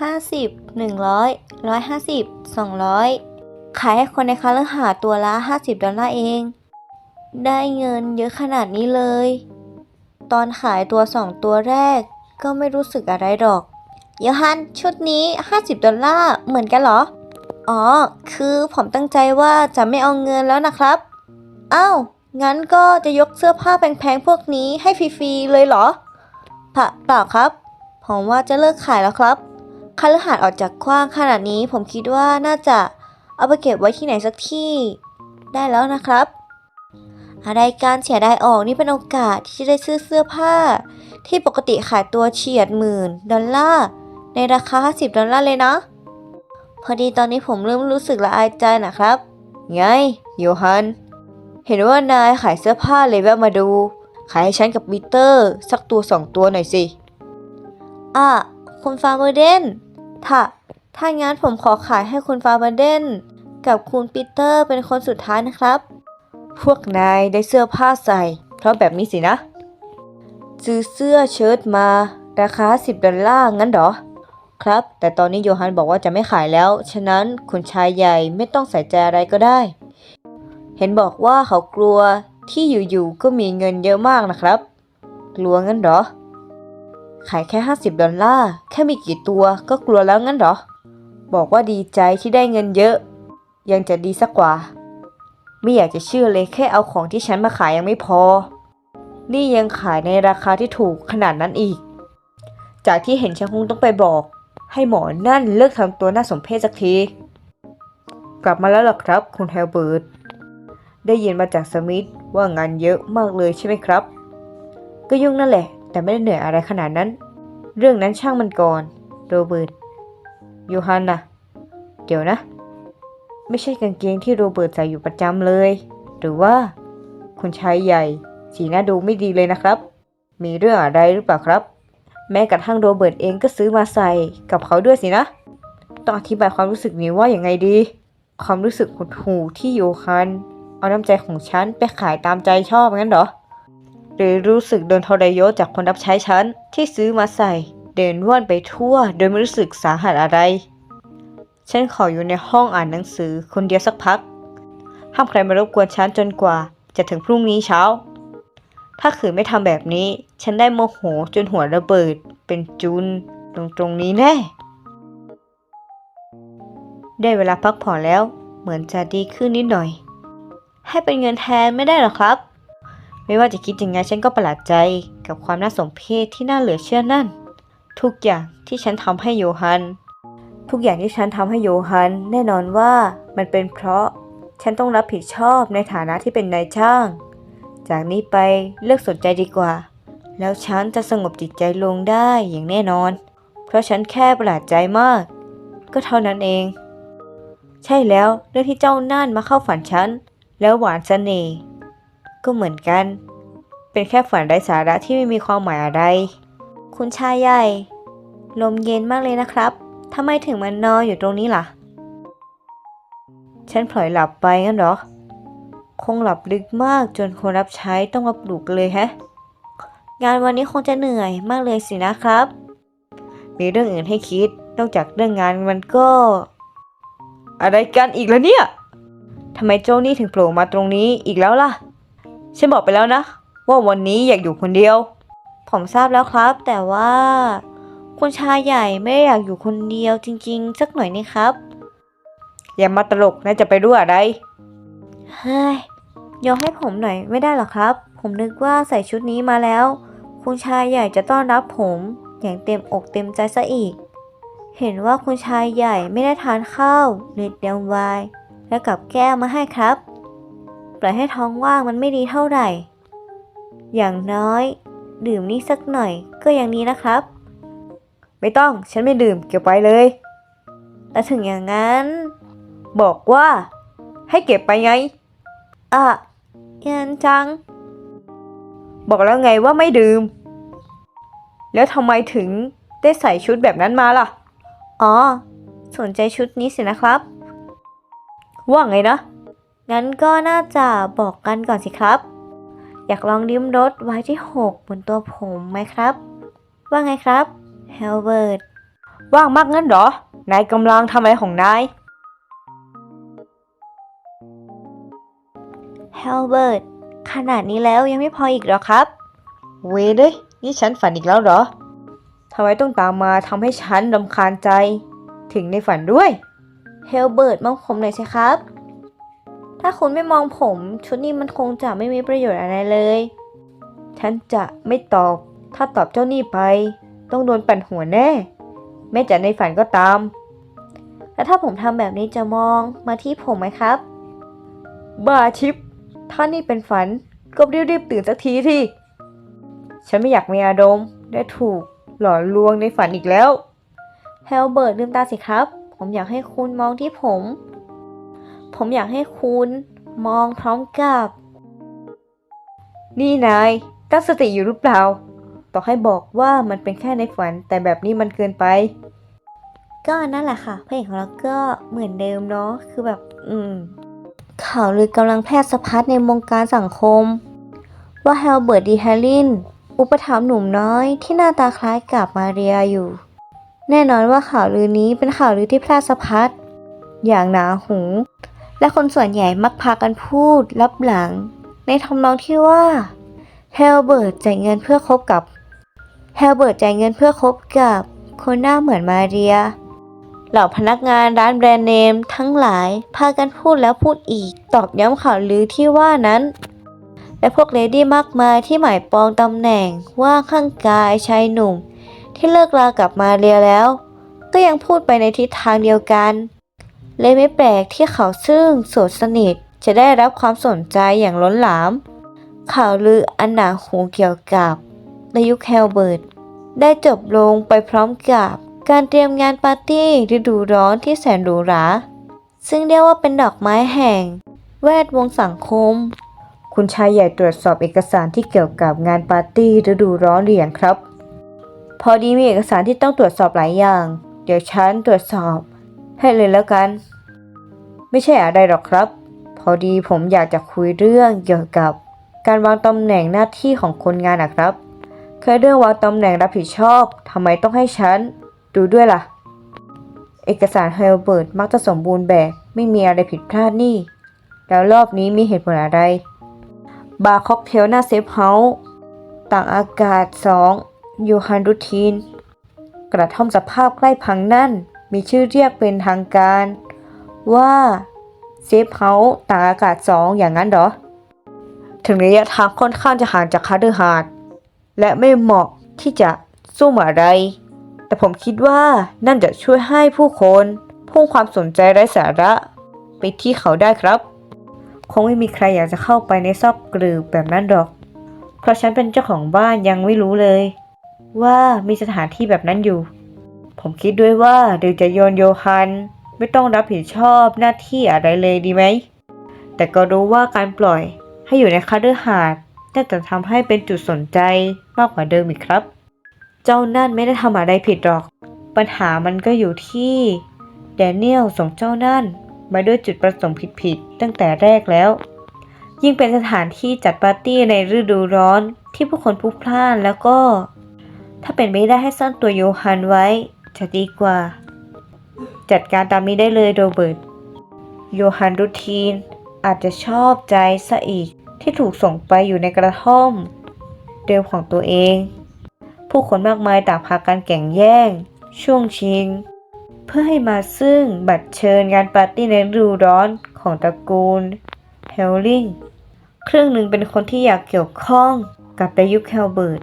50 100 150 200 ขายให้คนในคาลือหาตัวละ 50 ดอลลาร์เอง ได้เงินเยอะขนาดนี้เลย ตอนขายตัวสองตัวแรกก็ไม่รู้สึกอะไรหรอกโยฮันชุดนี้ 50 ดอลลาร์เหมือนกันเหรอ อ๋อ คือผมตั้งใจว่าจะไม่เอาเงินแล้วนะครับอ้าวงั้นก็จะยกเสื้อผ้าแพงๆพวกนี้ให้ฟรีๆเลยเหรอผ่าเปล่าครับ ผมว่าจะเลิกขายแล้วครับ คาลหาสน์ออกจากกว้างขนาดนี้ผมคิดว่าน่าจะเอาไปเก็บไว้ที่ไหนสักที่ ได้แล้วนะครับ อะไรการเสียดายออกนี่เป็นโอกาสที่จะได้ซื้อเสื้อผ้า ที่ปกติขายตัวเฉียดหมื่นดอลลาร์ในราคา 50 ดอลลาร์เลยนะ พอดีตอนนี้ผมเริ่มรู้สึกละอายใจนะครับ ไงโยฮัน เห็นว่านายขายเสื้อผ้าเลยแวะมาดู ขายให้ฉันกับปีเตอร์ สักตัวสองตัวหน่อยสิ อะคุณฟาร์เบอร์เดน ถ้าถ้างั้นผมขอขายให้คุณฟาร์เบอร์เดนกับคุณปีเตอร์เป็นคนสุดท้ายนะครับ พวกนายได้เสื้อผ้าใส่ เพราะแบบนี้สินะ ซื้อเสื้อเชิ้ตมา ราคา 10 ดอลลาร์งั้นเหรอ ครับ แต่ตอนนี้โยฮันบอกว่าจะไม่ขายแล้ว ฉะนั้นคุณชายใหญ่ไม่ต้องใส่ใจอะไรก็ได้ เห็นบอกว่าเขากลัวที่อยู่ๆก็มีเงินเยอะมากนะครับ กลัวงั้นเหรอ ขายแค่ 50 ดอลลาร์ แค่มีกี่ตัวก็กลัวแล้วงั้นเหรอ บอกว่าดีใจที่ได้เงินเยอะ ยังจะดีสักกว่า ไม่อยากจะเชื่อเลยแค่เอาของที่ฉันมาขายยังไม่พอ นี่ยังขายในราคาที่ถูกขนาดนั้นอีก จากที่เห็นฉันคงต้องไปบอก ให้หมอนั่นเลิกทำตัวน่าสมเพชสักที กลับมาแล้วล่ะครับ คุณแฮลเบิร์ต ได้ยินมาจากสมิธว่างานเยอะมากเลยใช่ไหมครับ ก็ยุ่งนั่นแหละ แต่ไม่ได้เหนื่อยอะไรขนาดนั้น เรื่องนั้นช่างมันก่อน โรเบิร์ตยูฮันนะเดี๋ยวนะ ไม่ใช่กางเกงที่โรเบิร์ตใส่อยู่ประจำเลย หรือว่า คุณชายใหญ่ สีหน้าดูไม่ดีเลยนะครับ มีเรื่องอะไรหรือเปล่าครับ แม้กระทั่งโรเบิร์ตเองก็ซื้อมาใส่กับเขาด้วยสินะ ต้องอธิบายความรู้สึกนี้ว่าอย่างไงดี ความรู้สึกหดหู่ที่โยฮันเอาน้ำใจของฉันไปขายตามใจชอบงั้นเหรอ หรือรู้สึกโดนทรยศจากคนรับใช้ฉันที่ซื้อมาใส่ เดินว่อนไปทั่ว โดยไม่รู้สึกสาหัสอะไร ฉันขออยู่ในห้องอ่านหนังสือคนเดียวสักพัก ห้ามใครมารบกวนฉันจนกว่า จะถึงพรุ่งนี้เช้า ถ้าขืนไม่ทำแบบนี้ ฉันได้โมโหจนหัวระเบิด เป็นจุนตรงตรงนี้แน่ ได้เวลาพักผ่อนแล้ว เหมือนจะดีขึ้นนิดหน่อย ให้เป็นเงินแทนไม่ได้หรอครับ ไม่ว่าจะคิดยังไงฉันก็ประหลาดใจกับความน่าสมเพชที่น่าเหลือเชื่อนั่น ทุกอย่างที่ฉันทำให้โยฮัน ทุกอย่างที่ฉันทำให้โยฮัน แน่นอนว่ามันเป็นเพราะฉันต้องรับผิดชอบในฐานะที่เป็นนายช่าง จากนี้ไปเลิกสนใจดีกว่า แล้วฉันจะสงบจิตใจลงได้อย่างแน่นอน เพราะฉันแค่ประหลาดใจมาก ก็เท่านั้นเอง ใช่แล้วเรื่องที่เจ้านั่นมาเข้าฝันฉัน แล้วหวานเสน่ห์ ก็เหมือนกัน เป็นแค่ฝันไร้สาระที่ไม่มีความหมายอะไร คุณชายใหญ่ ลมเย็นมากเลยนะครับทำไมถึงมันอนอยู่ตรงนี้ล่ะ ฉันพลอยหลับไปงั้นหรอ คงหลับลึกมากจนคนรับใช้ต้องมาปลุกเลยแฮะ งานวันนี้คงจะเหนื่อยมากเลยสินะครับ มีเรื่องอื่นให้คิด นอกจากเรื่องงานมันก็ อะไรกันอีกแล้วเนี่ยทำไมโจ้นี่ถึงโผล่มาตรงนี้อีกแล้วล่ะ ฉันบอกไปแล้วนะ ว่าวันนี้อยากอยู่คนเดียว ผมทราบแล้วครับ แต่ว่าคุณชายใหญ่ไม่ได้อยากอยู่คนเดียวจริง ๆ สักหน่อยนี่ครับ อย่ามาตลกนะจะไปรู้อะไรเฮ้ยยกให้ผมหน่อยไม่ได้หรอครับ ผมนึกว่าใส่ชุดนี้มาแล้ว คุณชายใหญ่จะต้อนรับผมอย่างเต็มอกเต็มใจซะอีก เห็นว่าคุณชายใหญ่ไม่ได้ทานข้าวเลยเตรียมไวน์และกับแก้วมาให้ครับ ปล่อยให้ท้องว่างมันไม่ดีเท่าไหร่ อย่างน้อย ดื่มนี่สักหน่อยก็ยังดีนะครับ ไม่ต้องฉันไม่ดื่มเก็บไว้เลย แต่ถึงอย่างนั้น บอกว่า ให้เก็บไปไง อะยันจัง บอกแล้วไงว่าไม่ดื่ม แล้วทำไมถึงได้ใส่ชุดแบบนั้นมาล่ะ อ๋อ สนใจชุดนี้สินะครับ ว่าไงนะ งั้นก็น่าจะบอกกันก่อนสิครับ อยากลองดิ้มรสไว้ที่ 6 บนตัวผมไหมครับ ว่าไงครับเฮลเบิร์ตว่างมากงั้นเหรอ นายกำลังทำอะไรของนายเฮลเบิร์ตขนาดนี้แล้วยังไม่พออีกเหรอครับ เวเลยนี่ฉันฝันอีกแล้วเหรอทำไมต้องตามมาทำให้ฉันรำคาญใจ ถึงในฝันด้วย เฮลเบิร์ตมองผมหน่อยสิครับ ถ้าคุณไม่มองผม ชุดนี้มันคงจะไม่มีประโยชน์อะไรเลย ฉันจะไม่ตอบ ถ้าตอบเจ้านี่ไป ต้องโดนปั่นหัวแน่ แม้จะในฝันก็ตาม แล้วถ้าผมทำแบบนี้จะมองมาที่ผมไหมครับ บ้าชิป ถ้านี่เป็นฝันก็รีบๆตื่นสักทีที่ ฉันไม่อยากมีอารมณ์ได้ถูกหลอนลวงในฝันอีกแล้ว เฮลเบิร์ตลืมตาสิครับ ผมอยากให้คุณมองที่ผม ผมอยากให้คุณมองพร้อมกับ นี่นายตั้งสติอยู่หรือเปล่า ต่อให้บอกว่ามันเป็นแค่ในฝัน แต่แบบนี้มันเกินไป ก็นั่นแหละค่ะพระเอกของเราก็เหมือนเดิมเนาะคือแบบ อืม ข่าวลือกำลังแพร่สะพัดในวงการสังคม ว่าแฮลเบิร์ตดีแฮลินอุปถัมภ์หนุ่มน้อยที่หน้าตาคล้ายกับมาเรียอยู่ แน่นอนว่าข่าวลือนี้เป็นข่าวลือที่แพร่สะพัด อย่างหนาหู และคนส่วนใหญ่มักพากันพูดลับหลัง ในทำนองที่ว่าเฮลเบิร์ตจ่ายเงินเพื่อคบกับเฮลเบิร์ตจ่ายเงินเพื่อคบกับคนหน้าเหมือนมาเรีย เหล่าพนักงานร้านแบรนด์เนมทั้งหลายพากันพูดแล้วพูดอีก ตอกย้ำข่าวลือที่ว่านั้น และพวกเลดี้มากมายที่หมายปองตำแหน่งว่าข้างกายชายหนุ่ม ที่เลิกรากับมาเรียแล้ว ก็ยังพูดไปในทิศทางเดียวกัน เลยไม่แปลกที่เขาซึ่งโสดสนิทจะได้รับความสนใจอย่างล้นหลาม ข่าวลืออันหนาหูเกี่ยวกับในยุคแฮลเบิร์ตได้จบลงไปพร้อมกับการเตรียมงานปาร์ตี้ฤดูร้อนที่แสนหรูหรา ซึ่งเรียกว่าเป็นดอกไม้แห่ง แวดวงสังคม คุณชายใหญ่ตรวจสอบเอกสารที่เกี่ยวกับงานปาร์ตี้ฤดูร้อนหรือยังครับ พอดีมีเอกสารที่ต้องตรวจสอบหลายอย่าง เดี๋ยวฉันตรวจสอบ ให้เลยแล้วกัน ไม่ใช่อะไรหรอกครับ พอดีผมอยากจะคุยเรื่องเกี่ยวกับ การวางตำแหน่งหน้าที่ของคนงานนะครับแค่เรื่องวางตำแหน่งรับผิดชอบทำไมต้องให้ฉัน ดูด้วยล่ะ เอกสารเฮลเบิร์ตมักจะสมบูรณ์แบบไม่มีอะไรผิดพลาดนี่ แล้วรอบนี้มีเหตุผลอะไร บาร์ค็อกเทลหน้าเซฟเฮาส์ต่างอากาศ 2 ยูฮันรูทีน กระท่อมสภาพใกล้พังนั่น มีชื่อเรียกเป็นทางการ ว่าเซฟเฮาส์ต่างอากาศ 2 อย่างนั้นเหรอ ถึงระยะทางค่อนข้างจะห่างจากคาร์เดอร์ฮาร์ดและไม่เหมาะที่จะซุ่มอะไร แต่ผมคิดว่านั่นจะช่วยให้ผู้คนพุ่งความสนใจไร้สาระ ไปที่เขาได้ครับ คงไม่มีใครอยากจะเข้าไปในซอกกลืบแบบนั้นหรอก เพราะฉันเป็นเจ้าของบ้านยังไม่รู้เลย ว่ามีสถานที่แบบนั้นอยู่ ผมคิดด้วยว่าเดี๋ยวจะโยนโยฮัน ไม่ต้องรับผิดชอบหน้าที่อะไรเลยดีไหม แต่ก็รู้ว่าการปล่อยให้อยู่ในคาเดอร์ฮาดน่าจะทำให้เป็นจุดสนใจมากกว่าเดิมอีกครับ เจ้านั่นไม่ได้ทำอะไรผิดหรอก ปัญหามันก็อยู่ที่แดเนียลส่งเจ้านั่นมาด้วยจุดประสงค์ผิดๆตั้งแต่แรกแล้ว ยิ่งเป็นสถานที่จัดปาร์ตี้ในฤดูร้อนที่ผู้คนพลุกพล่านแล้วก็ ถ้าเป็นไม่ได้ให้ซ่อนตัวโยฮันไว้ จะดีกว่า จัดการตามนี้ได้เลยโรเบิร์ต โยฮันรูทีนอาจจะชอบใจซะอีกที่ถูกส่งไปอยู่ในกระท่อม เดิมของตัวเอง ผู้คนมากมายต่างพากันแข่งแย่ง ช่วงชิง เพื่อให้มาซึ่งบัตรเชิญงานปาร์ตี้ในฤดูร้อนของตระกูลเฮลลิงครึ่งหนึ่งเป็นคนที่อยากเกี่ยวข้องกับดายุคแฮลเบิร์ต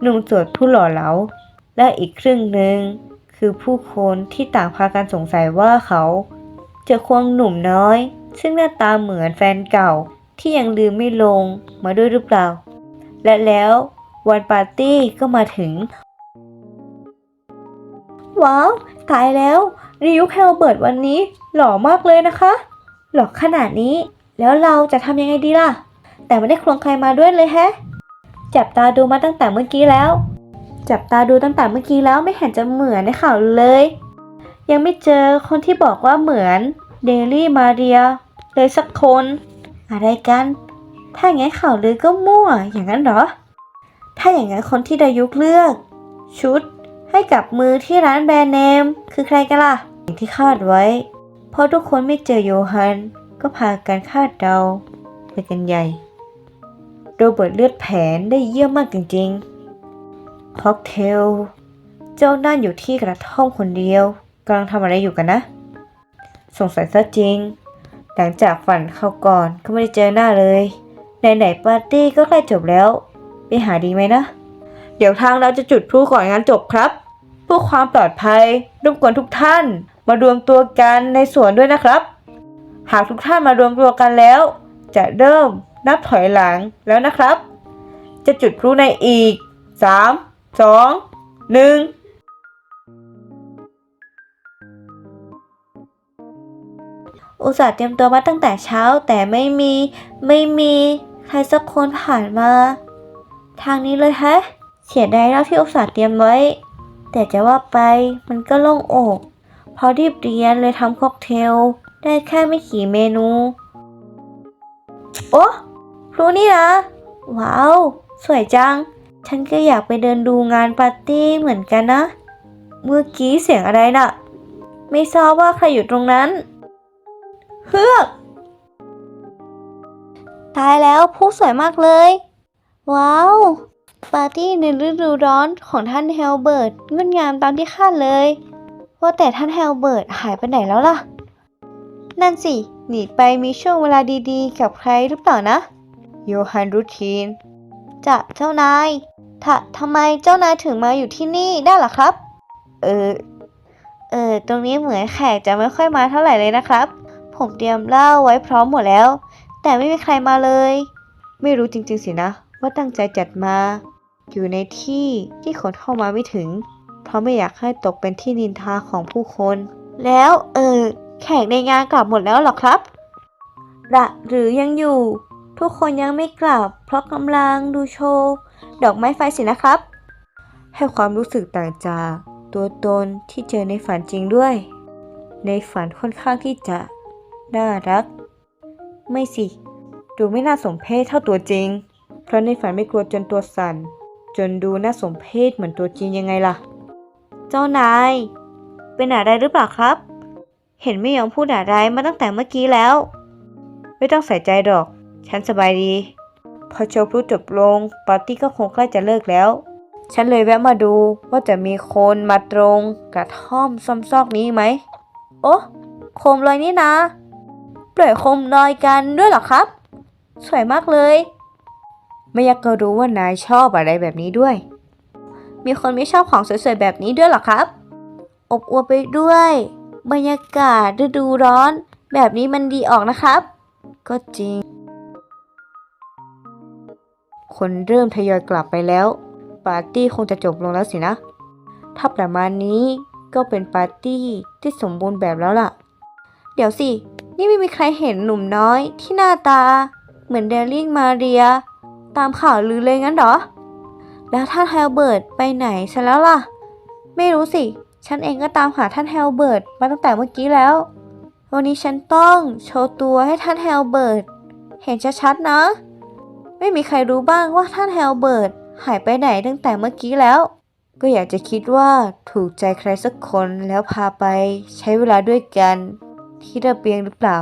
หนุ่มโสดผู้หล่อเหลา และอีกครึ่งหนึ่ง คือผู้คนที่ต่างพากันสงสัยว่าเขาจะควงหนุ่มน้อย ซึ่งหน้าตาเหมือนแฟนเก่าที่ยังลืมไม่ลงมาด้วยหรือเปล่า และแล้ววันปาร์ตี้ก็มาถึง ว้าว ตายแล้วริยุคแฮลเบิร์ตวันนี้หล่อมากเลยนะคะ หล่อขนาดนี้ แล้วเราจะทำยังไงดีล่ะ แต่ไม่ได้ควงใครมาด้วยเลยแฮะ จับตาดูมาตั้งแต่เมื่อกี้แล้ว จับตาดูตั้งแต่เมื่อกี้แล้วไม่เห็นจะเหมือนในข่าวเลย ยังไม่เจอคนที่บอกว่าเหมือนเดลี่มาเรียเลยสักคน อะไรกัน ถ้าอย่างงั้นข่าวลือก็มั่วอย่างนั้นเหรอ ถ้าอย่างงั้นคนที่ดายุกเลือก ชุดให้กับมือที่ร้านแบรนด์เนม คือใครกันล่ะอย่างที่คาดไว้ เพราะทุกคนไม่เจอโยฮัน ก็พากันคาดเดาไปกันใหญ่ โรเบิร์ตเลือดแผนได้เยี่ยมมากจริงๆ ค็อกเทล เจ้านั่นอยู่ที่กระท่อมคนเดียวกำลังทำอะไรอยู่กันนะ สงสัยซะจริง หลังจากฝันเข้าก่อนก็ไม่ได้เจอหน้าเลย ไหนๆปาร์ตี้ก็ใกล้จบแล้ว ไปหาดีไหมนะ เดี๋ยวทางเราจะจุดพลุก่อนงานจบครับเพื่อความปลอดภัยรบกวนทุกท่าน มารวมตัวกันในสวนด้วยนะครับ หากทุกท่านมารวมตัวกันแล้ว จะเริ่มนับถอยหลังแล้วนะครับ จะจุดพลุในอีก 3 2 1อุตส่าห์เตรียมตัวมาตั้งแต่เช้าแต่ไม่มีไม่มีใครสักคนผ่านมา ทางนี้เลยแฮะ เสียดายแล้วที่อุตส่าห์เตรียมไว้ แต่จะว่าไปมันก็โล่งอกพราะรีบเรียนเลยทำค็อกเทล ได้แค่ไม่กี่เมนู โอ้พลุนี่นะ ว้าว สวยจัง ฉันก็อยากไปเดินดูงานปาร์ตี้เหมือนกันนะ เมื่อกี้เสียงอะไรน่ะ ไม่ทราบว่าใครอยู่ตรงนั้น เฮือก ตายแล้วผู้สวยมากเลย ว้าว ปาร์ตี้ในฤดูร้อนของท่านเฮลเบิร์ตงดงามตามที่คาดเลย ว่าแต่ท่านเฮลเบิร์ตหายไปไหนแล้วล่ะ นั่นสิ หนีไปมีช่วงเวลาดีๆ กับใครหรือเปล่านะ โยฮันรูทีนจะเจ้านาย ถ้าทำไมเจ้านายถึงมาอยู่ที่นี่ได้ล่ะครับ เออ เออ ตรงนี้เหมือนแขกจะไม่ค่อยมาเท่าไหร่เลยนะครับ ผมเตรียมเหล้าไว้พร้อมหมดแล้ว แต่ไม่มีใครมาเลย ไม่รู้จริง ๆ สินะ ว่าตั้งใจจัดมา อยู่ในที่ที่คนเข้ามาไม่ถึง เพราะไม่อยากให้ตกเป็นที่นินทาของผู้คน แล้วเออ แขกในงานกลับหมดแล้วหรอครับระหรือยังอยู่ ทุกคนยังไม่กลับ เพราะกำลังดูโชว์ ดอกไม้ไฟสินะครับ ให้ความรู้สึกต่างจากตัวตนที่เจอในฝันจริงด้วย ในฝันค่อนข้างที่จะ น่ารัก ไม่สิ ดูไม่น่าสมเพชเท่าตัวจริง เพราะในฝันไม่กลัวจนตัวสั่น จนดูน่าสมเพชเหมือนตัวจริงยังไงล่ะ เจ้านาย เป็นอะไรหรือเปล่าครับ เห็นไม่ยอมพูดอะไรมาตั้งแต่เมื่อกี้แล้ว ไม่ต้องใส่ใจหรอก ฉันสบายดี พอโชว์พลุจบลง ปาร์ตี้ก็คงใกล้จะเลิกแล้ว ฉันเลยแวะมาดูว่าจะมีคนมาตรงกระท่อมซอมซอกนี้ไหม โอ้โคมลอยนี่นะ ปล่อยโคมลอยกันด้วยเหรอครับ สวยมากเลยไม่อยากก็รู้ว่านายชอบอะไรแบบนี้ด้วย มีคนไม่ชอบของสวยๆแบบนี้ด้วยเหรอครับ อบอวลไปด้วย บรรยากาศฤดูร้อน แบบนี้มันดีออกนะครับ ก็จริง คนเริ่มทยอยกลับไปแล้ว ปาร์ตี้คงจะจบลงแล้วสินะ ถ้าประมาณนี้ก็เป็นปาร์ตี้ที่สมบูรณ์แบบแล้วล่ะ เดี๋ยวสิ นี่ไม่มีใครเห็นหนุ่มน้อยที่หน้าตา เหมือนเดลิงมาเรีย ตามข่าวลือเลยงั้นเหรอ แล้วท่านแฮลเบิร์ตไปไหนซะแล้วล่ะ ไม่รู้สิ ฉันเองก็ตามหาท่านแฮลเบิร์ตมาตั้งแต่เมื่อกี้แล้ว วันนี้ฉันต้องโชว์ตัวให้ท่านแฮลเบิร์ตเห็นชัดๆนะ ไม่มีใครรู้บ้างว่าท่านแฮลเบิร์ตหายไปไหนตั้งแต่เมื่อกี้แล้ว ก็อยากจะคิดว่าถูกใจใครสักคนแล้วพาไปใช้เวลาด้วยกัน ที่ระเบียงหรือเปล่า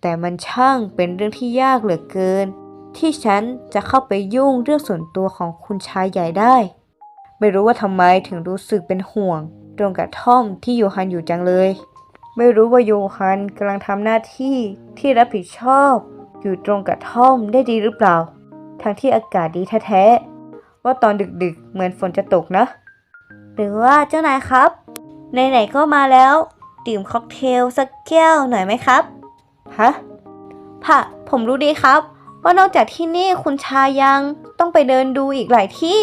แต่มันช่างเป็นเรื่องที่ยากเหลือเกิน ที่ฉันจะเข้าไปยุ่งเรื่องส่วนตัวของคุณชายใหญ่ได้ ไม่รู้ว่าทำไมถึงรู้สึกเป็นห่วง ตรงกับท่อมที่โยฮันอยู่จังเลย ไม่รู้ว่าโยฮันกำลังทำหน้าที่ที่รับผิดชอบ อยู่ตรงกับท่อมได้ดีหรือเปล่า ทั้งที่อากาศดีแท้ๆ ว่าตอนดึกๆ เหมือนฝนจะตกนะ หรือว่าเจ้านายครับ ไหนๆ ก็มาแล้ว ดื่มค็อกเทลสักแก้วหน่อยไหมครับ ฮะค่ะผมรู้ดีครับ ว่านอกจากที่นี่คุณชายังต้องไปเดินดูอีกหลายที่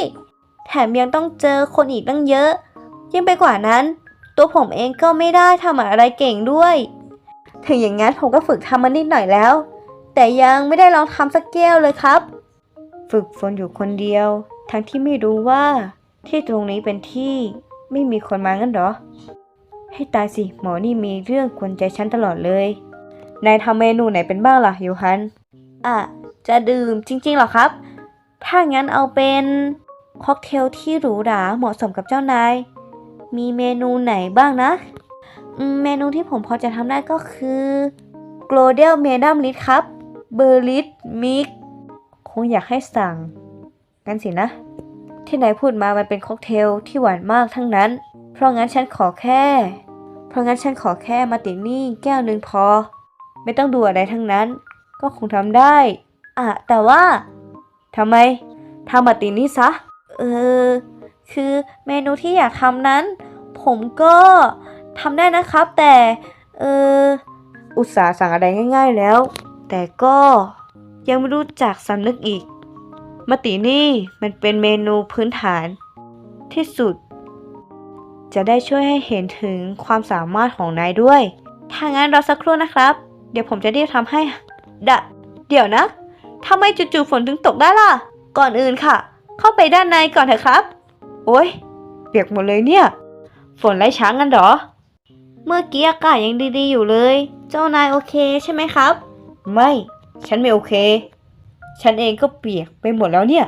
แถมยังต้องเจอคนอีกตั้งเยอะ ยิ่งไปกว่านั้น ตัวผมเองก็ไม่ได้ทำอะไรเก่งด้วย ถึงอย่างงั้นผมก็ฝึกทำมานิดหน่อยแล้ว แต่ยังไม่ได้ลองทำสักแก้วเลยครับ ฝึกฝนอยู่คนเดียว ทั้งที่ไม่รู้ว่า ที่ตรงนี้เป็นที่ไม่มีคนมางั้นหรอ ให้ตายสิหมอนี่มีเรื่องกวนใจฉันตลอดเลย นายทำเมนูไหนเป็นบ้างล่ะยูฮัน อะ จะดื่มจริงๆหรอครับ ถ้างั้นเอาเป็นค็อกเทลที่หรูหราเหมาะสมกับเจ้านาย มีเมนูไหนบ้างนะ เมนูที่ผมพอจะทำได้ก็คือโกลเดลเมดัมลิทครับ เบอร์ลิทมิก งอยากให้สั่งกันสินะ ที่ไหนพูดมามันเป็นค็อกเทลที่หวานมากทั้งนั้น เพราะงั้นฉันขอแค่ เพราะงั้นฉันขอแค่มาตินี่แก้วหนึ่งพอ ไม่ต้องดูอะไรทั้งนั้น ก็คงทำได้อะแต่ว่าทำไมทำมาตินี่ซะ เออ คือเมนูที่อยากทำนั้น ผมก็ทำได้นะครับแต่ เออ อุตส่าห์สั่งอะไรง่าย ๆแล้ว แต่ก็ ยังไม่รู้จักสำนึกอีก มตินี่มันเป็นเมนูพื้นฐาน ที่สุด จะได้ช่วยให้เห็นถึงความสามารถของนายด้วย ถ้างั้นรอสักครู่นะครับ เดี๋ยวผมจะรีบทำให้ดะเดี๋ยวนะทำไมจู่ๆฝนถึงตกได้ล่ะ ก่อนอื่นค่ะ เข้าไปด้านในก่อนเถอะครับ โอ้ยเปียกหมดเลยเนี่ย ฝนไล่ช้างกันหรอ เมื่อกี้อากาศยังดีๆอยู่เลย เจ้านายโอเคใช่ไหมครับ ไม่ ฉันไม่โอเค ฉันเองก็เปียกไปหมดแล้วเนี่ย